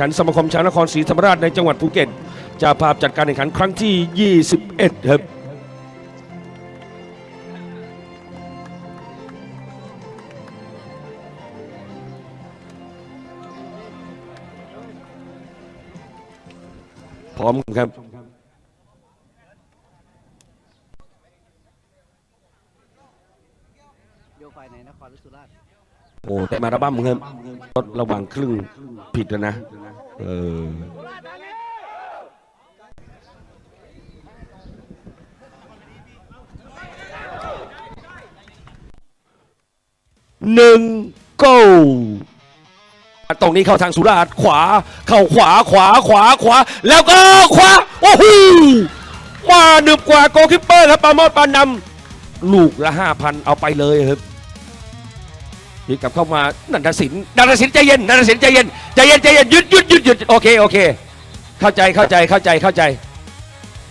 ขันสมาคมชาวนครศรีธรรมราชในจังหวัดภูเก็ตจะภาพจัดการแข่งขันครั้งที่ 21 ครับพร้อมครับโอ้แต่มาระบ้ามครับรถระหว่างครึ่งผิดแล้วนะ เออหนึ่งโก้ตรงนี้เข้าทางสุราษฎร์ขวา เข้าขวาขวาขวาขวา แล้วก็ขวา โอ้โหมาหนึบกว่าโกคิปเปอร์ครับปาโมดปานนำลูกละห้าพันเอาไปเลยครับ พี่กลับเข้ามานันทศิลป์นันทศิลป์ใจเย็นนันทศิลป์ใจเย็นใจเย็นใจเย็นหยุดหยุดหยุดหยุดโอเคโอเค เข้าใจเข้าใจเข้าใจเข้าใจ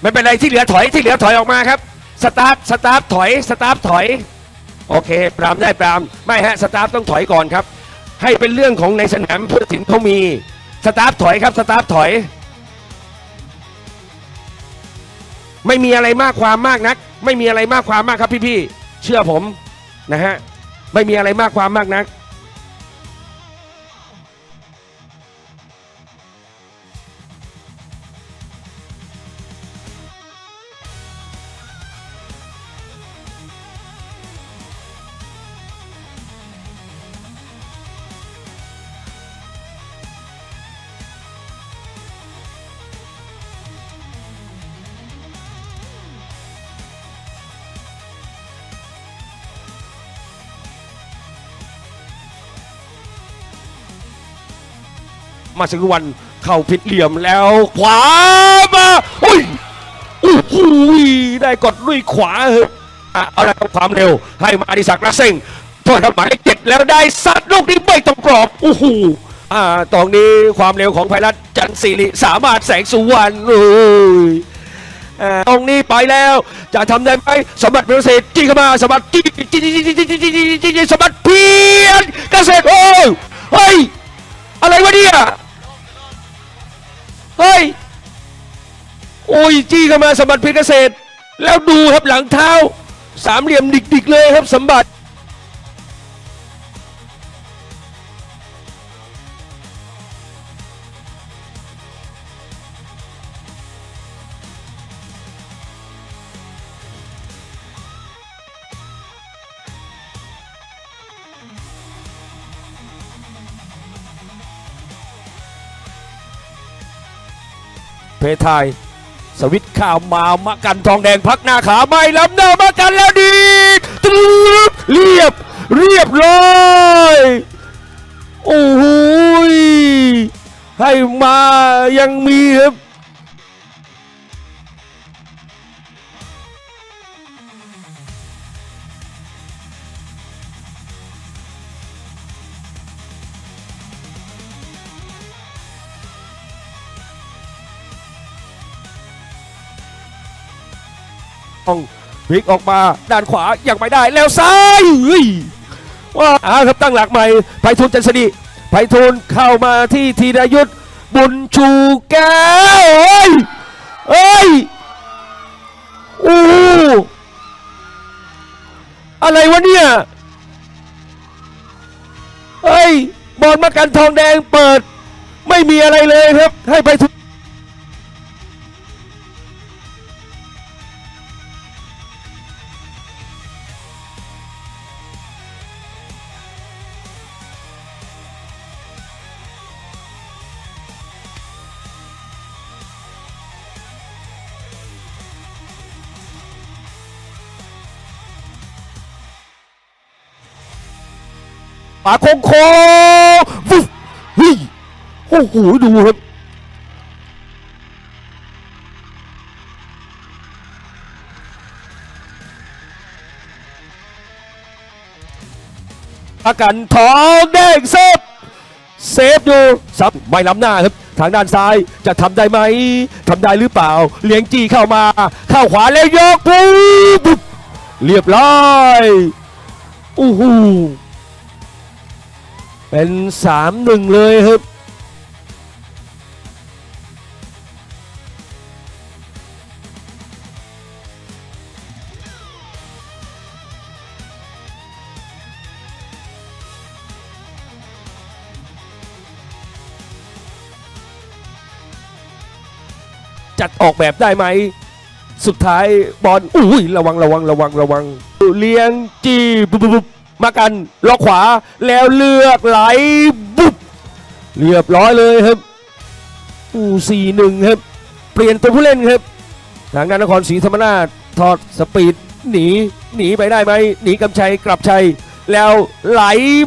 ไม่เป็นไรที่เหลือถอยที่เหลือถอยออกมาครับสตาร์ทสตาร์ทถอยสตาร์ทถอยโอเค ปรามได้ปรามไม่ฮะสตาร์ทต้องถอยก่อนครับ ให้เป็นเรื่องของในสนามผู้ตัดสินเขามีสตาร์ทถอยครับสตาร์ทถอย ไม่มีอะไรมากความมากนัก ไม่มีอะไรมากความมากครับพี่ๆเชื่อผมนะฮะ ไม่มีอะไรมากความมากนัก มาสักวันเข้าผิดเหลี่ยมแล้วขวามาอุ้ยโอ้โหได้กดด้วยขวาเฮ้ยอะเอาละครับความเร็ว ให้มาอดิศักดิ์รักเซ็งโทษครับหมายเลขเจ็ดแล้วได้สัตว์ลูกนี้ไม่ตรงกรอบโอ้โหอ่าตรงนี้ความเร็วของไพรัตจันทร์ศิริสามารถแสงสุวรรณโอ้ยอ่าตรงนี้ไปแล้ว จะทำได้ไหมสมบัติเป็นเกษตรจี้เข้ามาสมบัติจี้จี้จี้จี้จี้จี้จี้จี้จี้สมบัติเพียนเกษตรโอ้ยเฮ้ยอะไรวะเนี่ย เฮ้ย โอ้ยจี้เข้ามาสมบัติเพชรเกษตร แล้วดูครับหลังเท้า สามเหลี่ยมดิกๆเลยครับสมบัติ เพทายสวิตข่าวมามากันทองแดงพักหน้าขาไม่ล้ำหน้ามากันแล้วดีตึ๊ดเรียบเรียบร้อยโอ้โหให้มายังมีครับ องพลิกออกมาด้านขวายังไม่ได้แล้วซ้ายเฮ้ยว่าอาครับตั้งหลักใหม่ไพฑูรย์จันทร์สดีไพฑูรย์เข้ามาที่ธีรยุทธบุญชูแก้วเฮ้ยเฮ้ยโอ้อะไรวะเนี่ยเฮ้ยบอลมากันทองแดงเปิด ไม่มีอะไรเลยครับ ให้ไพฑูร ปาโค้งโค้งฟุ๊บเฮ้ยโอ้โหดูครับอากันทองแดงเซฟเซฟอยู่ซับไม่ล้ำหน้าครับ ทางด้านซ้ายจะทำได้ไหมทำได้หรือเปล่า เลี้ยงจี้เข้ามา เข้าขวาแล้วยกปุ๊บปุ๊บเรียบร้อยโอ้โห เป็น 3-1 เลยครับจัดออกแบบได้ไหม สุดท้ายบอลอุ้ยระวังระวังระวังระวังเลี้ยงจีบปุ๊บ มากันล็อกขวาแล้วเลือกไหลบุบเรียบร้อยเลยครับอูสี่หนึ่งครับ เปลี่ยนตัวผู้เล่นครับทางด้านนครศรีธรรมราชถอดสปีดหนีหนีไปได้ไหมหนีกำชัยกลับชัย แล้วไหล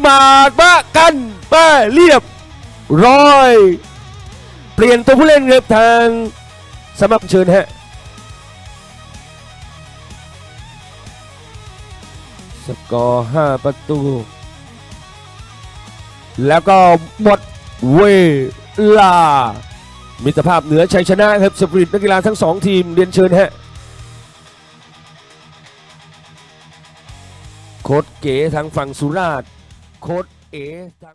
มามากันมาเรียบร้อย เปลี่ยนตัวผู้เล่นครับทางสมัครเชิญฮะ สกอร์ 5 ประตู แล้วก็หมดเวลา มิตรภาพเหนือชัยชนะครับสปริตนักกีฬาทั้งสองทีมเรียนเชิญฮะ โค้ดเก๋ทางฝั่งสุราษฎร์โค้ดเอ๋ทาง